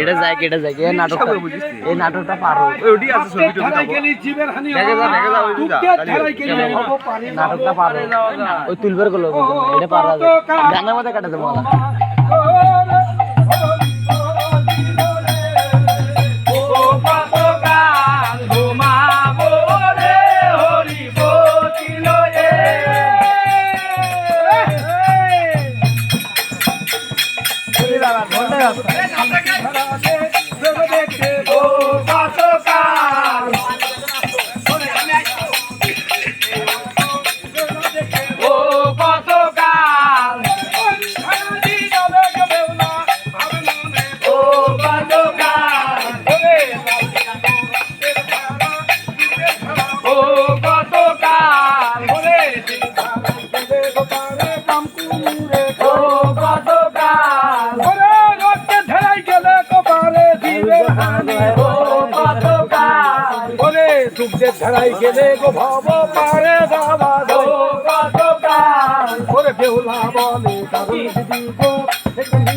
এটা যায় এটা যায় এই নাটকটা এই নাটকটা পারো ওইটি আছে ছবি টবি দেখে যা, দেখে যা, ওই নাটকটা পারো ওই তুলবারগুলো এটা পারা যায় গানের মধ্যে কাটাতে বলা ধারাই গেলে গো ভব পারে দাবা গো বলে বেহুলা বলে দারুণ দিদি গো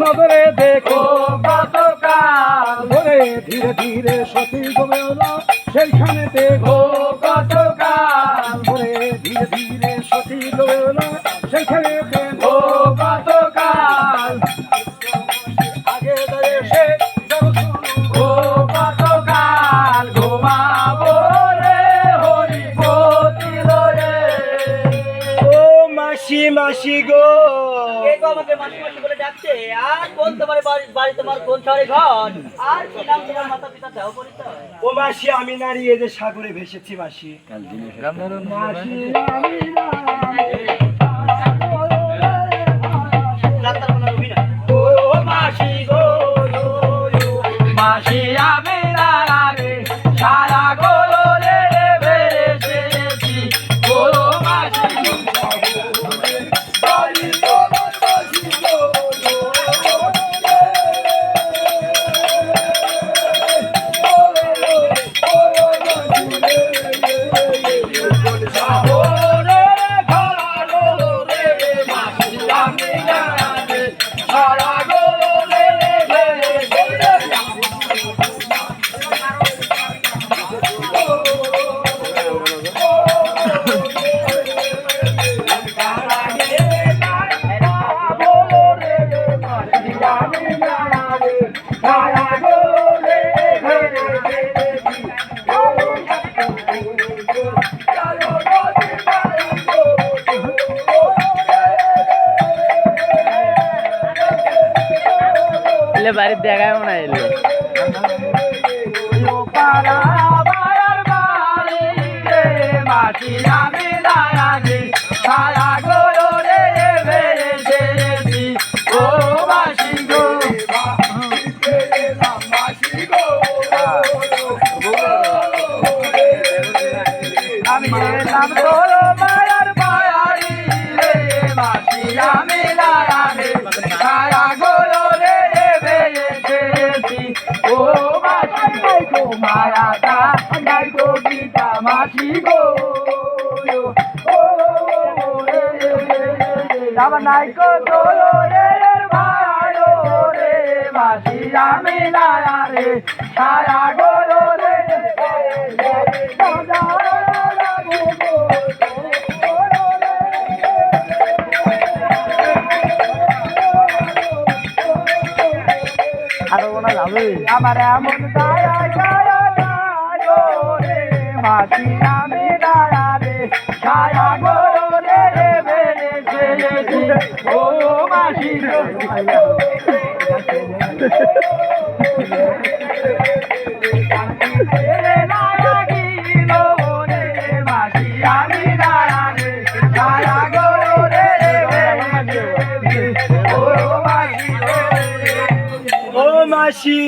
নজরে দেখো ধরে ধীরে ধীরে সতী গোবেলা সেইখানে দেখো গো আমাকে মাসি মাসি বলে ডাকছে? আর কোন তোমার বাড়ি- বাড়ি তোমার কোন শহরে ঘর? আর কি নাম তোমার মাতা পিতা দেহ পরিচয়? ও মাসি আমি নারী এই যে সাগরে ভেসেছি মাসি মাসি আমি যাত্রার ও মাসি গো মাসি আমি নারী বাড়ির দেখায় মনে হয় এলে। আমি এলাম তোর মাসি নাই নাই গো গীতা গো ও রে রাম নাই গো রে ভালো রে মাসি আমি লাগানে সারা গোলো রে আরও যাবে আমার এমন হাসিনা মেরা রে ছায়া গরো রে রে বেড়ে ছেলেছি ও মাসি ও মাসি।